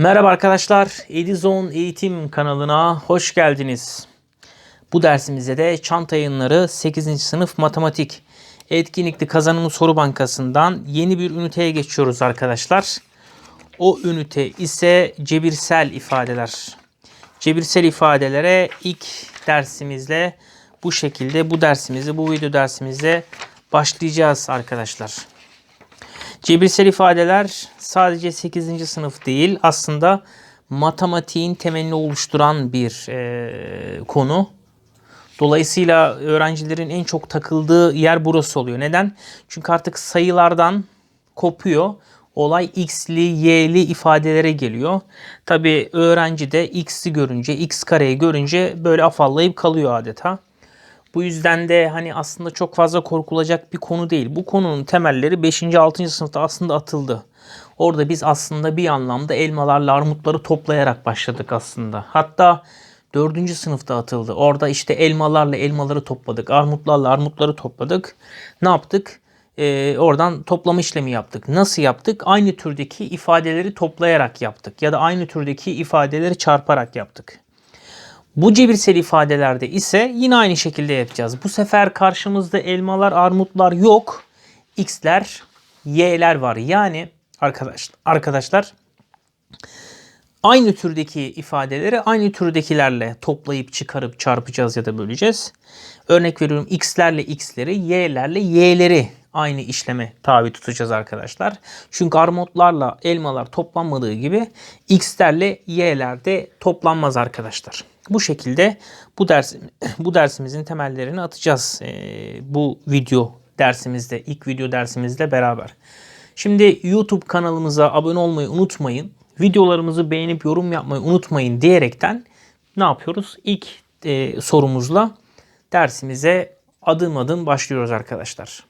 Merhaba arkadaşlar, Edizon Eğitim kanalına hoş geldiniz. Bu dersimizde de çanta yayınları 8. sınıf matematik etkinlikli kazanımı soru bankasından yeni bir üniteye geçiyoruz arkadaşlar. O ünite ise cebirsel ifadeler. Cebirsel ifadelere ilk dersimizle bu şekilde bu dersimizi bu video dersimizde başlayacağız arkadaşlar. Cebirsel ifadeler sadece 8. sınıf değil aslında matematiğin temelini oluşturan bir e, konu. Dolayısıyla öğrencilerin en çok takıldığı yer burası oluyor. Neden? Çünkü artık sayılardan kopuyor. Olay x'li, y'li ifadelere geliyor. Tabi öğrenci de x'i görünce, x kareyi görünce böyle afallayıp kalıyor adeta. Bu yüzden de hani aslında çok fazla korkulacak bir konu değil. Bu konunun temelleri 5. 6. sınıfta aslında atıldı. Orada biz aslında bir anlamda elmalarla armutları toplayarak başladık aslında. Hatta 4. sınıfta atıldı. Orada işte elmalarla elmaları topladık. Armutlarla armutları topladık. Ne yaptık? Ee, oradan toplama işlemi yaptık. Nasıl yaptık? Aynı türdeki ifadeleri toplayarak yaptık. Ya da aynı türdeki ifadeleri çarparak yaptık. Bu cebirsel ifadelerde ise yine aynı şekilde yapacağız. Bu sefer karşımızda elmalar, armutlar yok. X'ler, Y'ler var. Yani arkadaş, arkadaşlar aynı türdeki ifadeleri aynı türdekilerle toplayıp çıkarıp çarpacağız ya da böleceğiz. Örnek veriyorum x'lerle x'leri, y'lerle y'leri aynı işleme tabi tutacağız arkadaşlar. Çünkü armutlarla elmalar toplanmadığı gibi x'lerle y'ler de toplanmaz arkadaşlar. Bu şekilde bu ders bu dersimizin temellerini atacağız e, bu video dersimizde ilk video dersimizle beraber. Şimdi YouTube kanalımıza abone olmayı unutmayın. Videolarımızı beğenip yorum yapmayı unutmayın diyerekten ne yapıyoruz? İlk e, sorumuzla dersimize adım adım başlıyoruz arkadaşlar.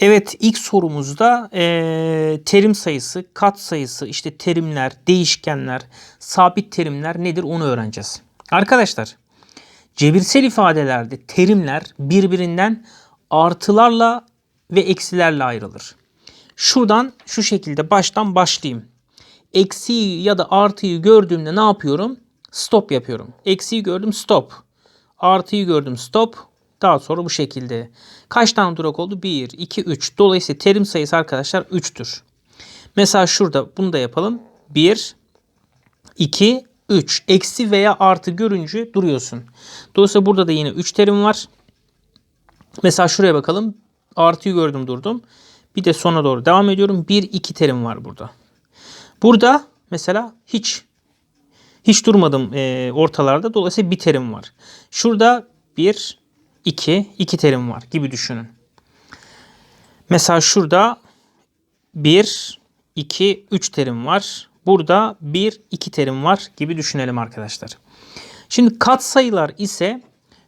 Evet ilk sorumuzda e, terim sayısı, kat sayısı, işte terimler, değişkenler, sabit terimler nedir onu öğreneceğiz. Arkadaşlar cebirsel ifadelerde terimler birbirinden artılarla ve eksilerle ayrılır. Şuradan şu şekilde baştan başlayayım. Eksiği ya da artıyı gördüğümde ne yapıyorum? Stop yapıyorum. Eksiği gördüm stop. Artıyı gördüm stop. Daha sonra bu şekilde. Kaç tane durak oldu? 1, 2, 3. Dolayısıyla terim sayısı arkadaşlar 3'tür. Mesela şurada bunu da yapalım. 1, 2, 3. Eksi veya artı görünce duruyorsun. Dolayısıyla burada da yine 3 terim var. Mesela şuraya bakalım. Artıyı gördüm durdum. Bir de sona doğru devam ediyorum. 1, 2 terim var burada. Burada mesela hiç hiç durmadım e, ortalarda. Dolayısıyla bir terim var. Şurada 1, 2, 2 terim var gibi düşünün. Mesela şurada 1, 2, 3 terim var. Burada 1, 2 terim var gibi düşünelim arkadaşlar. Şimdi katsayılar ise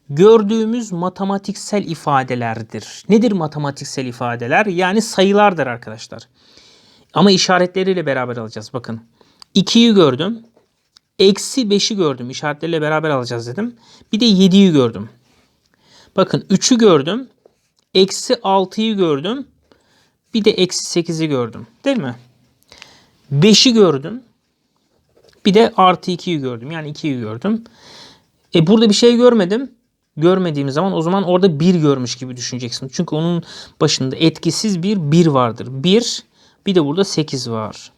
gördüğümüz matematiksel ifadelerdir. Nedir matematiksel ifadeler? Yani sayılardır arkadaşlar. Ama işaretleriyle beraber alacağız. Bakın 2'yi gördüm. Eksi 5'i gördüm. İşaretleriyle beraber alacağız dedim. Bir de 7'yi gördüm. Bakın 3'ü gördüm. Eksi 6'yı gördüm. Bir de eksi 8'i gördüm. Değil mi? 5'i gördüm. Bir de artı 2'yi gördüm. Yani 2'yi gördüm. E burada bir şey görmedim. Görmediğim zaman o zaman orada 1 görmüş gibi düşüneceksin. Çünkü onun başında etkisiz bir 1 vardır. 1 bir de burada 8 var.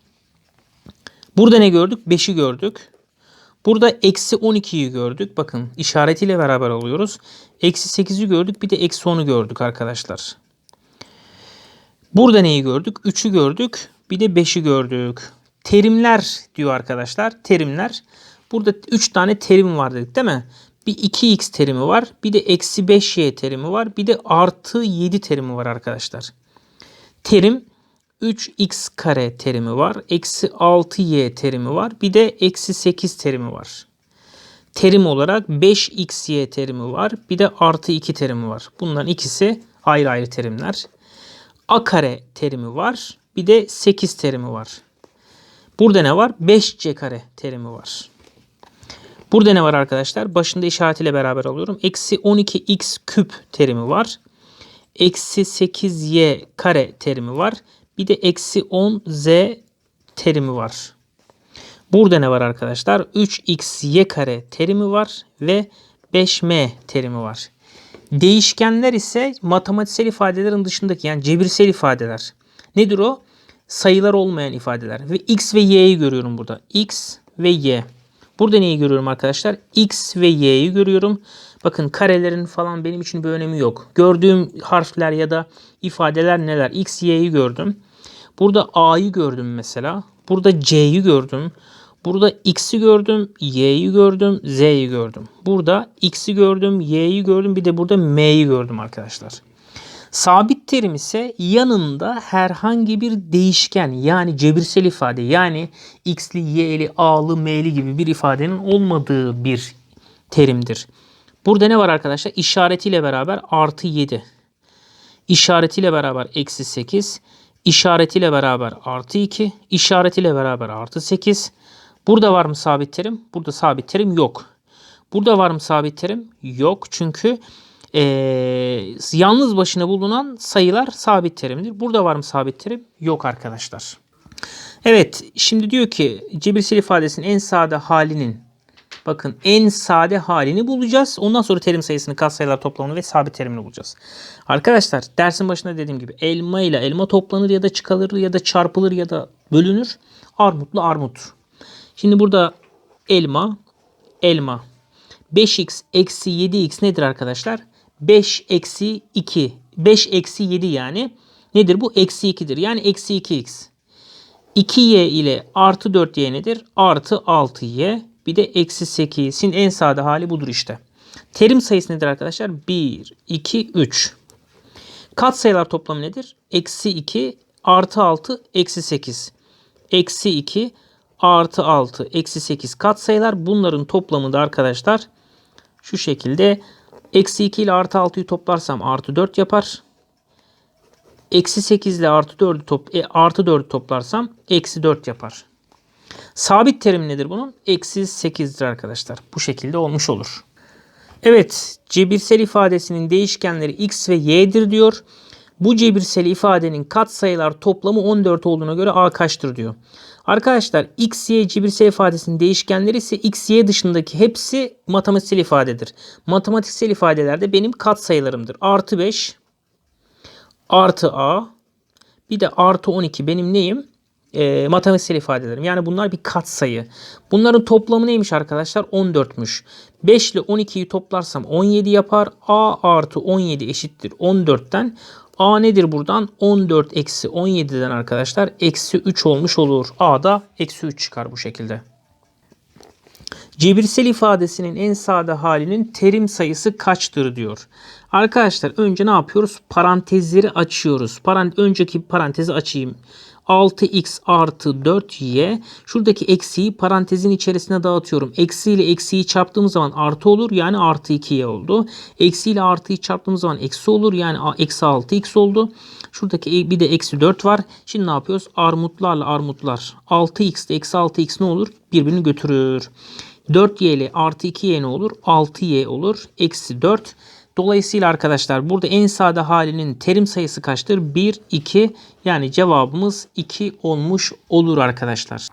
Burada ne gördük? 5'i gördük. Burada eksi 12'yi gördük. Bakın işaretiyle beraber alıyoruz. Eksi 8'i gördük. Bir de eksi 10'u gördük arkadaşlar. Burada neyi gördük? 3'ü gördük. Bir de 5'i gördük. Terimler diyor arkadaşlar. Terimler. Burada 3 tane terim var dedik değil mi? Bir 2x terimi var. Bir de eksi 5y terimi var. Bir de artı 7 terimi var arkadaşlar. Terim 3x kare terimi var. Eksi 6y terimi var. Bir de eksi 8 terimi var. Terim olarak 5xy terimi var. Bir de artı 2 terimi var. Bunların ikisi ayrı ayrı terimler. A kare terimi var. Bir de 8 terimi var. Burada ne var? 5c kare terimi var. Burada ne var arkadaşlar? Başında işaretiyle beraber alıyorum. Eksi 12x küp terimi var. Eksi 8y kare terimi var. Bir de eksi 10 z terimi var. Burada ne var arkadaşlar? 3xy kare terimi var ve 5m terimi var. Değişkenler ise matematiksel ifadelerin dışındaki yani cebirsel ifadeler. Nedir o? Sayılar olmayan ifadeler. Ve x ve y'yi görüyorum burada. x ve y. Burada neyi görüyorum arkadaşlar? X ve Y'yi görüyorum. Bakın karelerin falan benim için bir önemi yok. Gördüğüm harfler ya da ifadeler neler? X, Y'yi gördüm. Burada A'yı gördüm mesela. Burada C'yi gördüm. Burada X'i gördüm, Y'yi gördüm, Z'yi gördüm. Burada X'i gördüm, Y'yi gördüm, bir de burada M'yi gördüm arkadaşlar. Sabit terim ise yanında herhangi bir değişken yani cebirsel ifade yani x'li, y'li, a'lı, m'li gibi bir ifadenin olmadığı bir terimdir. Burada ne var arkadaşlar? İşaretiyle beraber artı 7. İşaretiyle beraber eksi 8. İşaretiyle beraber artı 2. İşaretiyle beraber artı 8. Burada var mı sabit terim? Burada sabit terim yok. Burada var mı sabit terim? Yok. Çünkü e, yalnız başına bulunan sayılar sabit terimdir. Burada var mı sabit terim? Yok arkadaşlar. Evet şimdi diyor ki cebirsel ifadesinin en sade halinin bakın en sade halini bulacağız. Ondan sonra terim sayısını katsayılar toplamını ve sabit terimini bulacağız. Arkadaşlar dersin başında dediğim gibi elma ile elma toplanır ya da çıkarılır ya da çarpılır ya da bölünür. Armutlu armut. Şimdi burada elma, elma. 5x eksi 7x nedir arkadaşlar? 5 eksi 2. 5 eksi 7 yani. Nedir bu? Eksi 2'dir. Yani eksi 2x. 2y ile artı 4y nedir? Artı 6y. Bir de eksi 8'in en sade hali budur işte. Terim sayısı nedir arkadaşlar? 1, 2, 3. Kat sayılar toplamı nedir? Eksi 2 artı 6 eksi 8. Eksi 2 artı 6 eksi 8 kat sayılar. Bunların toplamı da arkadaşlar şu şekilde Eksi 2 ile artı 6'yı toplarsam artı 4 yapar. Eksi 8 ile artı 4'ü top, e, artı 4'ü toplarsam eksi 4 yapar. Sabit terim nedir bunun? Eksi 8'dir arkadaşlar. Bu şekilde olmuş olur. Evet cebirsel ifadesinin değişkenleri x ve y'dir diyor. Bu cebirsel ifadenin katsayılar toplamı 14 olduğuna göre a kaçtır diyor. Arkadaşlar x, y cebirsel ifadesinin değişkenleri ise x, y dışındaki hepsi matematiksel ifadedir. Matematiksel ifadelerde benim katsayılarımdır. Artı 5 artı a bir de artı 12 benim neyim? E, matematiksel ifadelerim. Yani bunlar bir katsayı. Bunların toplamı neymiş arkadaşlar? 14'müş. 5 ile 12'yi toplarsam 17 yapar. a artı 17 eşittir 14'ten. A nedir buradan? 14 eksi 17'den arkadaşlar eksi 3 olmuş olur. A da eksi 3 çıkar bu şekilde. Cebirsel ifadesinin en sade halinin terim sayısı kaçtır diyor. Arkadaşlar önce ne yapıyoruz? Parantezleri açıyoruz. Parant önceki parantezi açayım. 6x artı 4y. Şuradaki eksiyi parantezin içerisine dağıtıyorum. Eksi ile eksiyi çarptığım zaman artı olur. Yani artı 2y oldu. Eksi ile artıyı çarptığım zaman eksi olur. Yani eksi 6x oldu. Şuradaki e, bir de eksi 4 var. Şimdi ne yapıyoruz? Armutlarla armutlar. 6x ile eksi 6x ne olur? Birbirini götürür. 4y ile artı 2y ne olur? 6y olur. Eksi 4. Dolayısıyla arkadaşlar burada en sade halinin terim sayısı kaçtır? 1, 2 yani cevabımız 2 olmuş olur arkadaşlar.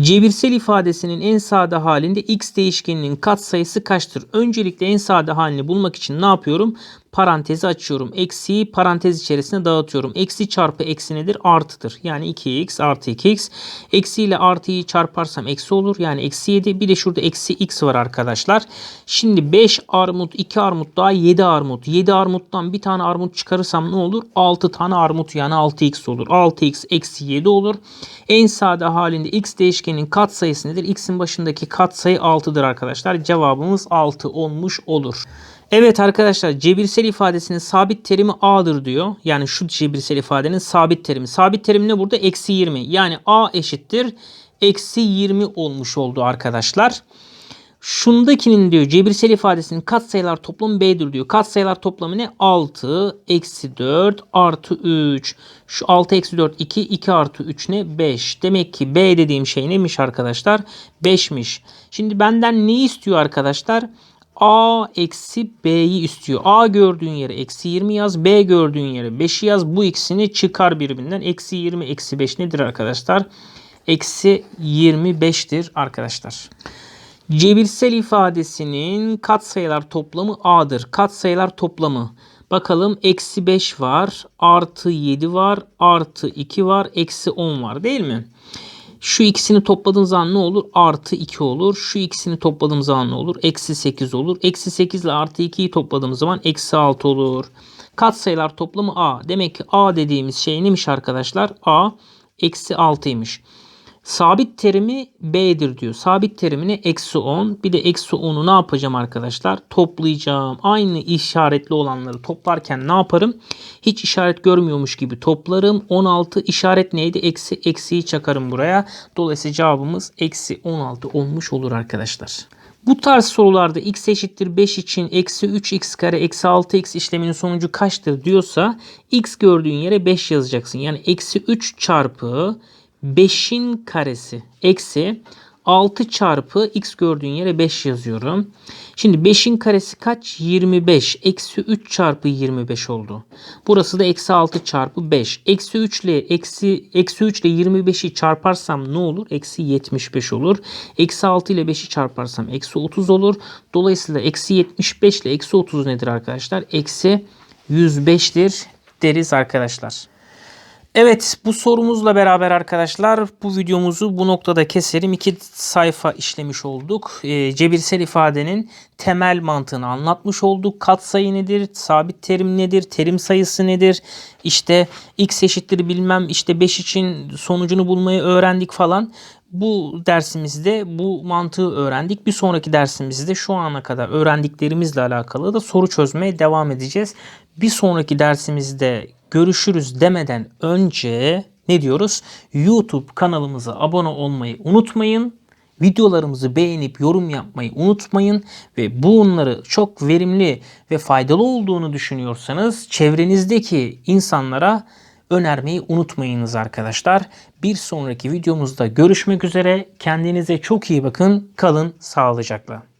Cebirsel ifadesinin en sade halinde x değişkeninin katsayısı kaçtır? Öncelikle en sade halini bulmak için ne yapıyorum? Parantezi açıyorum. Eksiyi parantez içerisine dağıtıyorum. Eksi çarpı eksi nedir? Artıdır. Yani 2x artı 2x. Eksi ile artıyı çarparsam eksi olur. Yani eksi 7. Bir de şurada eksi x var arkadaşlar. Şimdi 5 armut, 2 armut daha 7 armut. 7 armuttan bir tane armut çıkarırsam ne olur? 6 tane armut yani 6x olur. 6x eksi 7 olur. En sade halinde x değişkenin katsayısı nedir? x'in başındaki katsayı 6'dır arkadaşlar. Cevabımız 6 olmuş olur. Evet arkadaşlar cebirsel ifadesinin sabit terimi a'dır diyor. Yani şu cebirsel ifadenin sabit terimi. Sabit terim ne burada? Eksi 20. Yani a eşittir. Eksi 20 olmuş oldu arkadaşlar. Şundakinin diyor cebirsel ifadesinin katsayılar toplamı b'dir diyor. Katsayılar toplamı ne? 6 eksi 4 artı 3. Şu 6 eksi 4 2. 2 artı 3 ne? 5. Demek ki b dediğim şey neymiş arkadaşlar? 5'miş. Şimdi benden neyi istiyor arkadaşlar? A eksi B'yi istiyor. A gördüğün yere eksi 20 yaz. B gördüğün yere 5'i yaz. Bu ikisini çıkar birbirinden. Eksi 20 eksi 5 nedir arkadaşlar? eksi 25'tir arkadaşlar. Cebirsel ifadesinin katsayılar toplamı A'dır. Katsayılar toplamı. Bakalım eksi 5 var, artı 7 var, artı 2 var, eksi 10 var değil mi? Şu ikisini topladığım zaman ne olur? Artı 2 olur. Şu ikisini topladığım zaman ne olur? Eksi 8 olur. Eksi 8 ile artı 2'yi topladığım zaman eksi 6 olur. Katsayılar toplamı A. Demek ki A dediğimiz şey neymiş arkadaşlar? A eksi 6'ymış. Sabit terimi B'dir diyor. Sabit terimine eksi 10. Bir de eksi 10'u ne yapacağım arkadaşlar? Toplayacağım. Aynı işaretli olanları toplarken ne yaparım? Hiç işaret görmüyormuş gibi toplarım. 16 işaret neydi? Eksi eksiyi çakarım buraya. Dolayısıyla cevabımız eksi 16 olmuş olur arkadaşlar. Bu tarz sorularda x eşittir 5 için eksi 3x kare eksi 6x işleminin sonucu kaçtır diyorsa x gördüğün yere 5 yazacaksın. Yani eksi 3 çarpı 5'in karesi eksi 6 çarpı x gördüğün yere 5 yazıyorum. Şimdi 5'in karesi kaç? 25. Eksi 3 çarpı 25 oldu. Burası da eksi 6 çarpı 5. Eksi 3 ile eksi, eksi 3 ile 25'i çarparsam ne olur? Eksi 75 olur. Eksi 6 ile 5'i çarparsam eksi 30 olur. Dolayısıyla eksi 75 ile eksi 30 nedir arkadaşlar? Eksi 105'tir deriz arkadaşlar. Evet bu sorumuzla beraber arkadaşlar bu videomuzu bu noktada keselim. İki sayfa işlemiş olduk. E, cebirsel ifadenin temel mantığını anlatmış olduk. Katsayı nedir? Sabit terim nedir? Terim sayısı nedir? İşte x eşittir bilmem işte 5 için sonucunu bulmayı öğrendik falan. Bu dersimizde bu mantığı öğrendik. Bir sonraki dersimizde şu ana kadar öğrendiklerimizle alakalı da soru çözmeye devam edeceğiz. Bir sonraki dersimizde görüşürüz demeden önce ne diyoruz? YouTube kanalımıza abone olmayı unutmayın. Videolarımızı beğenip yorum yapmayı unutmayın ve bunları çok verimli ve faydalı olduğunu düşünüyorsanız çevrenizdeki insanlara önermeyi unutmayınız arkadaşlar. Bir sonraki videomuzda görüşmek üzere. Kendinize çok iyi bakın. Kalın sağlıcakla.